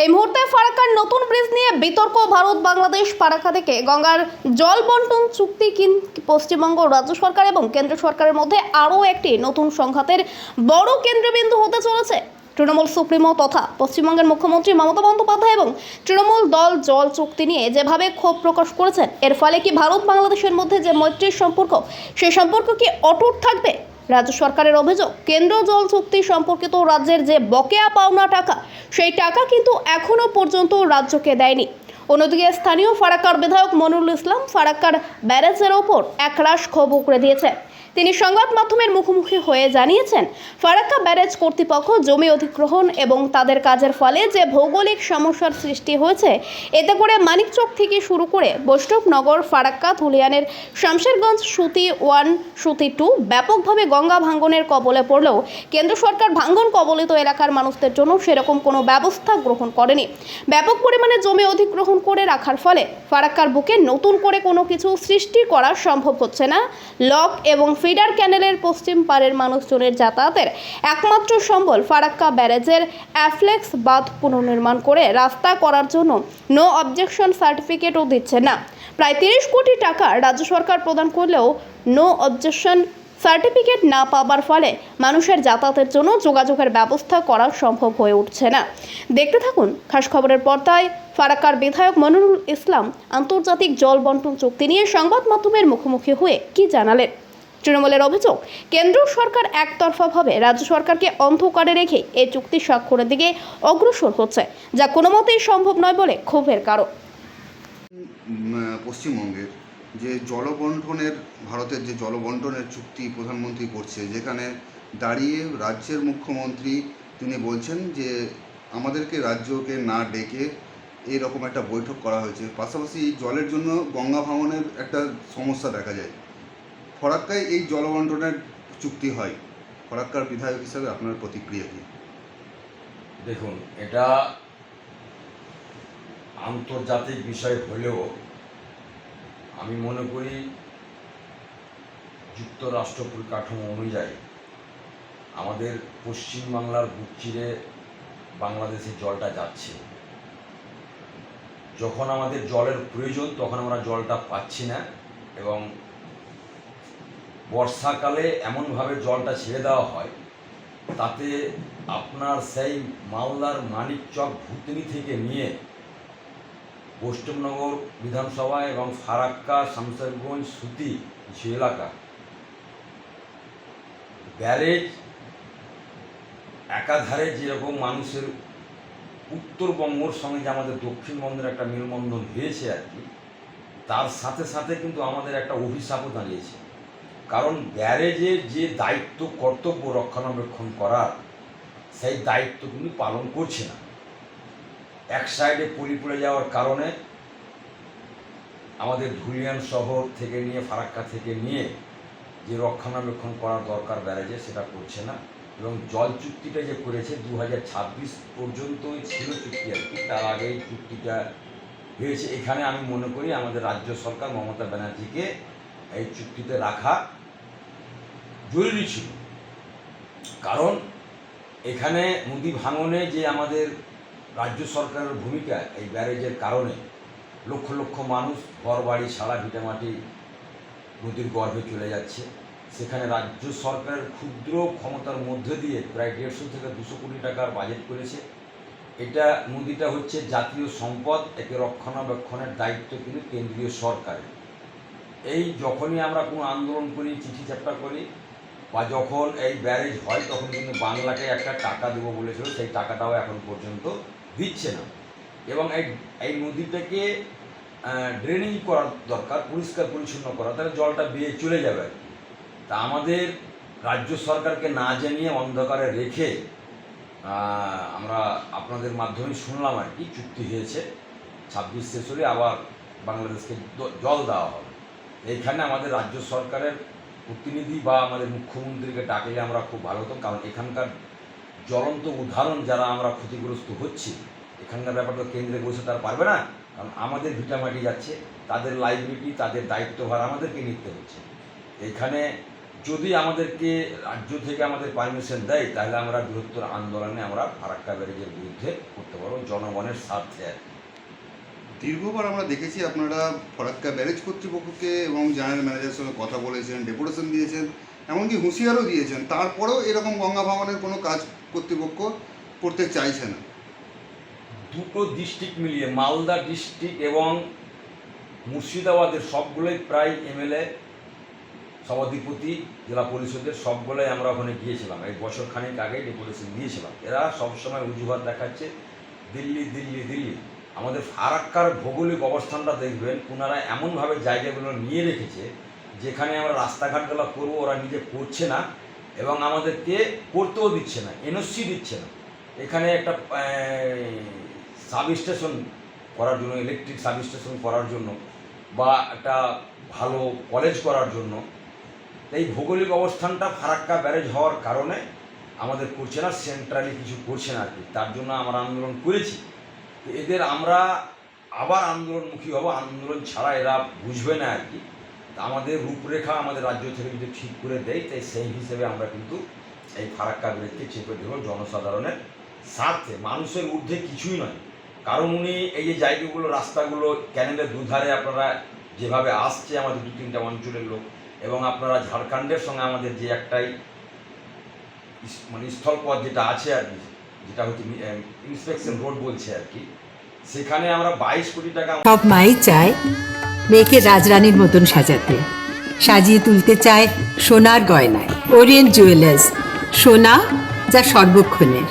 এই মুহূর্তে ফারাক্কার নতুন ব্রিজ নিয়ে বিতর্ক, ভারত, বাংলাদেশ, ফারাক্কা থেকে গঙ্গার জল বন্টন, চুক্তি কিন পশ্চিমবঙ্গ রাজ্য সরকার এবং কেন্দ্র সরকারের মধ্যে আরও একটি নতুন সংঘাতের বড় কেন্দ্রবিন্দু হতে চলেছে। তৃণমূল সুপ্রিমো তথা পশ্চিমবঙ্গের মুখ্যমন্ত্রী মমতা বন্দ্যোপাধ্যায় এবং তৃণমূল দল জল চুক্তি নিয়ে যেভাবে ক্ষোভ প্রকাশ করেছেন, এর ফলে কি ভারত বাংলাদেশের মধ্যে যে মৈত্রীর সম্পর্ক সেই সম্পর্ক কি অটুট থাকবে? রাজ্য সরকারের অভিযোগ, কেন্দ্র জল চুক্তি সম্পর্কিত রাজ্যের যে বকেয়া পাওনা টাকা, সেই টাকা কিন্তু এখনও পর্যন্ত রাজ্যকে দেয়নি। অন্যদিকে স্থানীয় ফারাক্কার বিধায়ক মনুরুল ইসলাম, ফারাক্কার ব্যারেজের ওপর একরাশ ক্ষোভ উকড়ে দিয়েছে। তিনি সংবাদ মাধ্যমের মুখোমুখি হয়ে জানিয়েছেন, ফারাক্কা ব্যারেজ কর্তৃপক্ষ জমি অধিগ্রহণ এবং তাদের কাজের ফলে যে ভৌগোলিক সমস্যার সৃষ্টি হয়েছে, এতে করে মানিকচক থেকে শুরু করে বৈষ্ণবনগর, ফারাক্কা, ধুলিয়ানের শামশেরগঞ্জ সুতি ওয়ান, সুতি টু ব্যাপকভাবে গঙ্গা ভাঙ্গনের কবলে পড়লেও কেন্দ্র সরকার ভাঙ্গন কবলিত এলাকার মানুষদের জন্য সেরকম কোনো ব্যবস্থা গ্রহণ করেনি। ব্যাপক পরিমাণে জমি অধিগ্রহণ করে রাখার ফলে ফারাক্কার বুকে নতুন করে কোনো কিছু সৃষ্টি করা সম্ভব হচ্ছে না। লক এবং ফিডার ক্যানেলের পশ্চিম পাড়ের মানুষজনের যাতায়াতের একমাত্র সম্বল ফারাক্কা ব্যারেজের অ্যাফ্লেক্স বাঁধ পুনর্নির্মাণ করে রাস্তা করার জন্য নো অবজেকশন সার্টিফিকেটও দিচ্ছে না। প্রায় তিরিশ কোটি টাকা রাজ্য সরকার প্রদান করলেও নো অবজেকশন সার্টিফিকেট না পাবার ফলে মানুষের যাতায়াতের জন্য যোগাযোগের ব্যবস্থা করা সম্ভব হয়ে উঠছে না। দেখতে থাকুন খাস খবরের পর্দায় ফারাক্কার বিধায়ক মনিরুল ইসলাম আন্তর্জাতিক জল বন্টন চুক্তি নিয়ে সংবাদ মাধ্যমের মুখোমুখি হয়ে কি জানালেন। তৃণমূলের অভিযোগ, কেন্দ্র সরকার একতরফাভাবে রাজ্য সরকারকে অন্ধকারে রেখে এই চুক্তি স্বাক্ষরের দিকে অগ্রসর হচ্ছে, যা কোনো মতেই সম্ভব নয় বলে ক্ষোভের কারণ। পশ্চিমবঙ্গের যে জলবন্টনের, ভারতের যে জলবন্টনের চুক্তি প্রধানমন্ত্রী করছে, যেখানে দাঁড়িয়ে রাজ্যের মুখ্যমন্ত্রী, তিনি বলছেন যে আমাদেরকে রাজ্যকে না ডেকে এরকম একটা বৈঠক করা হয়েছে। পাশাপাশি জলের জন্য গঙ্গা ভাঙনের একটা সমস্যা দেখা যায়। ফরাক্কায় এই জলবন্টনের চুক্তি হয়। ফরাক্কার বিধায়ক হিসাবে আপনার প্রতিক্রিয়া কী? দেখুন, এটা আন্তর্জাতিক বিষয় হলেও আমি মনে করি যুক্তরাষ্ট্র পরিকাঠামো অনুযায়ী আমাদের পশ্চিমবাংলার বুক চিরে বাংলাদেশে জলটা যাচ্ছে। যখন আমাদের জলের প্রয়োজন, তখন আমরা জলটা পাচ্ছি না এবং বর্ষাকালে এমনভাবে জলটা ছেড়ে দেওয়া হয় তাতে আপনার সেই মালদার মানিকচক ভুতনি থেকে নিয়ে পশ্চিমনগর বিধানসভা এবং ফারাক্কা, শামসেরগঞ্জ, সুতি কিছু এলাকা ব্যারেজ একাধারে যেরকম মানুষের উত্তরবঙ্গর সঙ্গে যে আমাদের দক্ষিণবঙ্গের একটা মেলবন্ধন হয়েছে আর কি, তার সাথে সাথে কিন্তু আমাদের একটা অভিশাপও দাঁড়িয়েছে। কারণ ব্যারেজের যে দায়িত্ব, কর্তব্য রক্ষণাবেক্ষণ করার, সেই দায়িত্ব কিন্তু পালন করছে না। এক সাইডে পলি পড়ে যাওয়ার কারণে আমাদের ধুলিয়ান শহর থেকে নিয়ে, ফারাক্কা থেকে নিয়ে যে রক্ষণাবেক্ষণ করার দরকার ব্যারেজে সেটা করছে না। এবং জল চুক্তিটা যে করেছে দু পর্যন্তই ছিল চুক্তি আর কি। তার আগে চুক্তিটা হয়েছে। এখানে আমি মনে করি আমাদের রাজ্য সরকার মমতা ব্যানার্জিকে এই চুক্তিতে রাখা জরুরি ছিল কারণ এখানে নদী ভাঙনে যে আমাদের রাজ্য সরকারের ভূমিকা, এই ব্যারেজের কারণে লক্ষ লক্ষ মানুষ ঘর, বাড়ি সারা ভিটামাটি নদীর গর্ভে চলে যাচ্ছে। সেখানে রাজ্য সরকারের ক্ষুদ্র ক্ষমতার মধ্যে দিয়ে প্রায় দেড়শো থেকে দুশো কোটি টাকার বাজেট করেছে। এটা নদীটা হচ্ছে জাতীয় সম্পদ, একে রক্ষণাবেক্ষণের দায়িত্ব কিন্তু কেন্দ্রীয় সরকারের। এই যখনই আমরা কোনো আন্দোলন করি, চিঠি চাপটা করি বা যখন এই ব্যারেজ হয়, তখন কিন্তু বাংলাকে একটা টাকা দেবো বলেছিল, সেই টাকাটাও এখন পর্যন্ত দিচ্ছে না। এবং এই এই নদীটাকে ড্রেনিং করার দরকার, পরিষ্কার পরিচ্ছন্ন করা, তাহলে জলটা বেয়ে চলে যাবে। তা আমাদের রাজ্য সরকারকে না জানিয়ে অন্ধকারে রেখে আমরা আপনাদের মাধ্যমে শুনলাম আর কি, চুক্তি হয়েছে। ছাব্বিশ শেষ হলে আবার বাংলাদেশকে জল দেওয়া হবে। এইখানে আমাদের রাজ্য সরকারের প্রতিনিধি বা আমাদের মুখ্যমন্ত্রীকে ডাকলে আমরা খুব ভালো হতাম, কারণ এখানকার জ্বলন্ত উদাহরণ যারা আমরা ক্ষতিগ্রস্ত হচ্ছি, এখানকার ব্যাপারটা কেন্দ্রে বসে তার পারবে না, কারণ আমাদের ভিটামাটি যাচ্ছে, তাদের লাইবিলিটি তাদের দায়িত্বভার আমাদেরকে নিতে হচ্ছে এখানে যদি আমাদেরকে রাজ্য থেকে আমাদের পারমিশন দেয়, তাহলে আমরা বৃহত্তর আন্দোলনে আমরা ফারাক্কা ব্যারেজের বিরুদ্ধে করতে পারব, জনগণের স্বার্থে আর। দীর্ঘবার আমরা দেখেছি আপনারা ফরাক্কা ব্যারেজ কর্তৃপক্ষকে এবং জেনারেল ম্যানেজারের সঙ্গে কথা বলেছেন ডেপুটেশন দিয়েছেন, এমনকি হুঁশিয়ারও দিয়েছেন। তারপরেও এরকম গঙ্গা ভাঙনের কোনো কাজ কর্তৃপক্ষ করতে চাইছে না। দুটো ডিস্ট্রিক্ট মিলিয়ে, মালদা ডিস্ট্রিক্ট এবং মুর্শিদাবাদের সবগুলোই প্রায় এমএলএ সভাধিপতি, জেলা পরিষদের সবগুলোই আমরা ওখানে গিয়েছিলাম। এই বছর খানিক আগে ডেপুটেশন দিয়েছিলাম। এরা সবসময় অজুহাত দেখাচ্ছে, দিল্লি দিল্লি দিল্লি। আমাদের ফারাক্কার ভৌগোলিক অবস্থানটা দেখবেন ওনারা এমনভাবে জায়গাগুলো নিয়ে রেখেছে, যেখানে আমরা রাস্তাঘাটগুলো করব, ওরা নিজে করছে না, এবং আমাদেরকে করতেও দিচ্ছে না এনওসি দিচ্ছে না। এখানে একটা সাব স্টেশন করার জন্য ইলেকট্রিক সাব স্টেশন করার জন্য, বা একটা ভালো কলেজ করার জন্য, এই ভৌগোলিক অবস্থানটা ফারাক্কা ব্যারেজ হওয়ার কারণে আমাদের করছে না সেন্ট্রালি কিছু করছে না আর কি। তার জন্য আমরা আন্দোলন করেছি। এদের আমরা আবার আন্দোলনমুখী হব, আন্দোলন ছাড়া এরা বুঝবে না আর কি। আমাদের রূপরেখা আমাদের রাজ্য থেকে যদি ঠিক করে দেয়, তাই সেই হিসেবে আমরা কিন্তু এই ফারাক্কা ব্যারেজকে চেপে দেবো জনসাধারণের স্বার্থে। মানুষের ঊর্ধ্বে কিছুই নয়। কারণ উনি এই যে জায়গাগুলো, রাস্তাগুলো, ক্যানেলের দুধারে আপনারা যেভাবে আসছে আমাদের দু তিনটা অঞ্চলের লোক এবং আপনারা ঝাড়খণ্ডের সঙ্গে আমাদের যে একটাই মানে স্থলপথ যেটা আছে আর কি যেটা হচ্ছে ইন্সপেকশন রোড বলছে আর কি। সেখানে আমরা বাইশ কোটি টাকা সব মাই চায় মেয়েকে রাজরানীর মতন সাজাতে। সাজিয়ে তুলতে চায় সোনার গয়নায়। ওরিয়েন্ট জুয়েলার্স, সোনা যা সর্বক্ষণের।